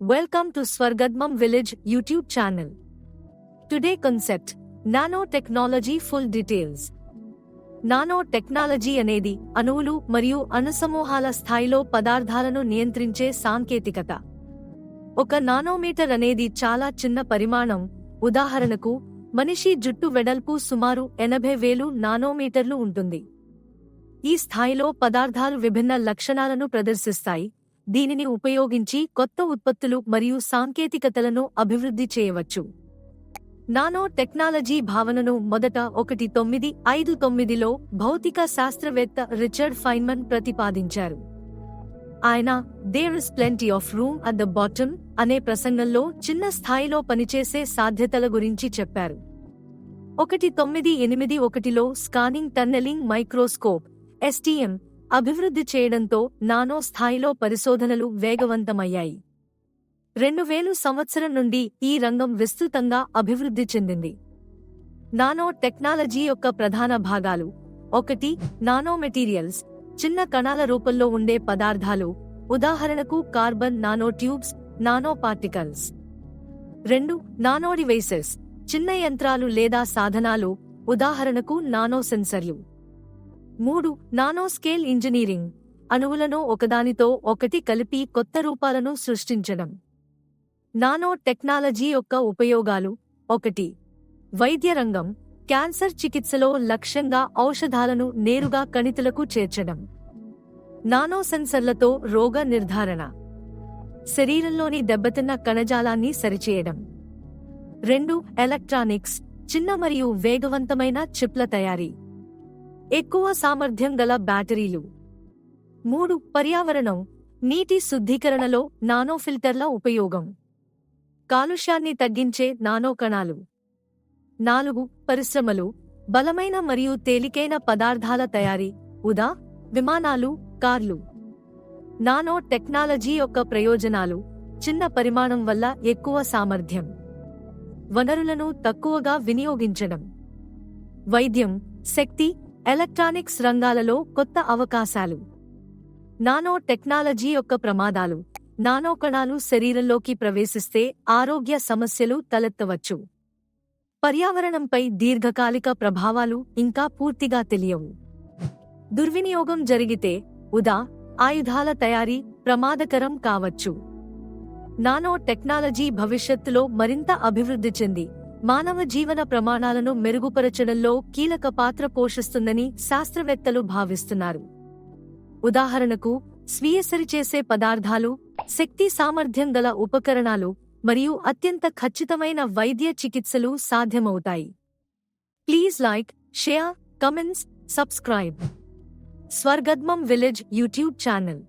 Welcome to Swargadmam Village YouTube channel. Today concept Nanotechnology Full Details. Nano technology అనేది అణువులు మరియు అణుసమూహాల స్థాయిలో పదార్థాలను నియంత్రించే సాంకేతికత ఒక నానోమీటర్ అనేది చాలా చిన్న పరిమాణం ఉదాహరణకు మనిషి జుట్టు వెడల్పు సుమారు ఎనభై వేలు నానోమీటర్లు ఉంటుంది ఈ స్థాయిలో పదార్థాలు విభిన్న లక్షణాలను ప్రదర్శిస్తాయి దీనిని ఉపయోగించి కొత్త ఉత్పత్తులు మరియు సాంకేతికతలను అభివృద్ధి చేయవచ్చు. నానో టెక్నాలజీ భావనను మొదట ఒకటి తొమ్మిది ఐదు తొమ్మిదిలో భౌతిక శాస్త్రవేత్త రిచర్డ్ ఫైన్మన్ ప్రతిపాదించారు. ఆయన there is plenty of room at the bottom అనే ప్రసంగంలో చిన్న స్థాయిలో పనిచేసే సాధ్యతల గురించి చెప్పారు. ఒకటి తొమ్మిది ఎనిమిది ఒకటిలో స్కానింగ్ టన్నెలింగ్ మైక్రోస్కోప్ ఎస్టీఎం అభివృద్ధి చేయడంతో నానో స్థాయిలో పరిశోధనలు వేగవంతమయ్యాయి. రెండు వేలు సంవత్సరం నుండి ఈ రంగం విస్తృతంగా అభివృద్ధి చెందింది. నానో టెక్నాలజీ యొక్క ప్రధాన భాగాలు ఒకటి నానో మెటీరియల్స్ చిన్న కణాల రూపంలో ఉండే పదార్థాలు ఉదాహరణకు carbon nano tubes nano particles. రెండు నానో డివైసెస్ చిన్న యంత్రాలు లేదా సాధనాలు ఉదాహరణకు నానో సెన్సర్లు. మూడు నానో స్కేల్ ఇంజనీరింగ్. అణువులను ఒకదానితో ఒకటి కలిపి కొత్త రూపాలను సృష్టించడం. నానో టెక్నాలజీ యొక్క ఉపయోగాలు ఒకటి. వైద్య రంగం క్యాన్సర్ చికిత్సలో లక్ష్యంగా ఔషధాలను నేరుగా కణితులకు చేర్చడం. నానో సెన్సర్లతో రోగ నిర్ధారణ. శరీరంలోని దెబ్బతిన్న కణజాలాన్ని సరిచేయడం. రెండు ఎలక్ట్రానిక్స్ చిన్న మరియు వేగవంతమైన చిప్ల తయారీ. ఎక్కువ సామర్థ్యం గల బ్యాటరీలు. మూడు పర్యావరణం నీటి శుద్ధీకరణలో నానో ఫిల్టర్ల ఉపయోగం. కాలుష్యాన్ని తగ్గించే నానో కణాలు నాలుగు పరిశ్రమలు బలమైన మరియు తేలికైన పదార్థాల తయారీ ఉదా విమానాలు కార్లు. నానో టెక్నాలజీ యొక్క ప్రయోజనాలు చిన్న పరిమాణం వల్ల ఎక్కువ సామర్థ్యం. వనరులను తక్కువగా వినియోగించడం. వైద్యం శక్తి ఎలక్ట్రానిక్స్ రంగాలలో కొత్త అవకాశాలు. నానో టెక్నాలజీ యొక్క ప్రమాదాలు. నానో కణాలు శరీరంలోకి ప్రవేశిస్తే ఆరోగ్య సమస్యలు తలెత్తవచ్చు. పర్యావరణంపై దీర్ఘకాలిక ప్రభావాలు ఇంకా పూర్తిగా తెలియవు. దుర్వినియోగం జరిగితే ఉదా ఆయుధాల తయారీ ప్రమాదకరం కావచ్చు. నానో టెక్నాలజీ భవిష్యత్తులో మరింత అభివృద్ధి చెంది. మానవ జీవన ప్రమాణాలను మెరుగుపరచడంలో కీలక పాత్ర పోషిస్తుందని శాస్త్రవేత్తలు భావిస్తున్నారు. ఉదాహరణకు స్వీయ సరిచేసే పదార్థాలు శక్తి సామర్థ్యం గల ఉపకరణాలు మరియు అత్యంత ఖచ్చితమైన వైద్య చికిత్సలు సాధ్యమవుతాయి. Please like share comments subscribe. స్వర్గద్మం village YouTube channel.